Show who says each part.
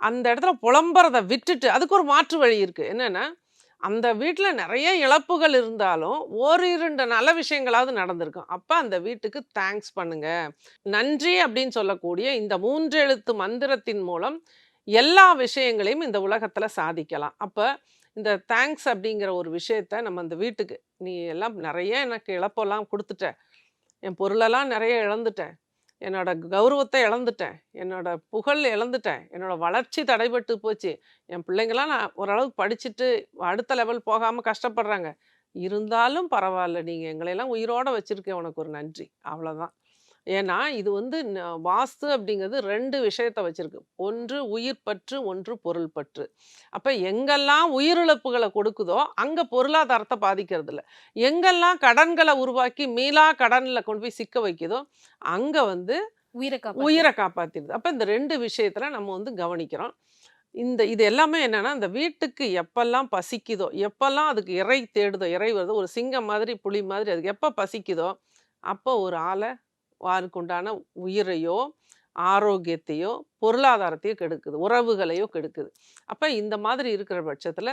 Speaker 1: அந்த இடத்துல புலம்புறத விட்டுட்டு அதுக்கு ஒரு மாற்று வழி இருக்குது என்னென்னா அந்த வீட்டில் நிறைய இழப்புகள் இருந்தாலும், ஒரு இரண்டு நல்ல விஷயங்களாவது நடந்திருக்கும். அப்போ அந்த வீட்டுக்கு தேங்க்ஸ் பண்ணுங்க. நன்றி அப்படின்னு சொல்லக்கூடிய இந்த மூன்று எழுத்து மந்திரத்தின் மூலம் எல்லா விஷயங்களையும் இந்த உலகத்தில் சாதிக்கலாம். அப்போ இந்த தேங்க்ஸ் அப்படிங்கிற ஒரு விஷயத்த நம்ம அந்த வீட்டுக்கு, "நீ எல்லாம் நிறைய எனக்கு இழப்பெல்லாம் கொடுத்துட்ட என் பொருளெல்லாம் நிறைய இழந்துட்டேன். என்னோட கௌரவத்தை இழந்துட்டேன். என்னோட புகழ் இழந்துட்டேன். என்னோட வளர்ச்சி தடைபட்டு போச்சு. என் பிள்ளைங்களாம் நான் ஓரளவுக்கு படிச்சுட்டு அடுத்த லெவல் போகாமல் கஷ்டப்படுறாங்க. இருந்தாலும் பரவாயில்ல நீங்கள் எங்களையெல்லாம் உயிரோட வச்சுருக்கேன் உனக்கு ஒரு நன்றி." அவ்வளோதான். ஏன்னா, இது வந்து வாஸ்து அப்படிங்கிறது 2 விஷயத்த வச்சிருக்கு. ஒன்று உயிர் பற்று, ஒன்று பொருள் பற்று. அப்ப எங்கெல்லாம் உயிரிழப்புகள கொடுக்குதோ, அங்க பொருளாதாரத்த பாதிக்கிறதில்ல. எங்கெல்லாம் கடன்கள உருவாக்கி மீளா கடன்ல கொண்டு போய் சிக்க வைக்குதோ, அங்க வந்து
Speaker 2: உயிர.
Speaker 1: உயிர காப்பாத்திருது. அப்ப இந்த 2 விஷயத்துல நம்ம வந்து கவனிக்கிறோம். இந்த இது எல்லாமே என்னன்னா, இந்த வீட்டுக்கு எப்பல்லாம் பசிக்குதோ, எப்பல்லாம் அதுக்கு இரை தேடுதோ, இரை வருதோ, ஒரு சிங்கம் மாதிரி, புலி மாதிரி அதுக்கு எப்ப பசிக்குதோ, அப்போ ஒரு ஆள வாருக்குண்டான உயிரையோ, ஆரோக்கியத்தையோ, பொருளாதாரத்தையோ கெடுக்குது. உறவுகளையோ கெடுக்குது. அப்போ இந்த மாதிரி இருக்கிற பட்சத்தில்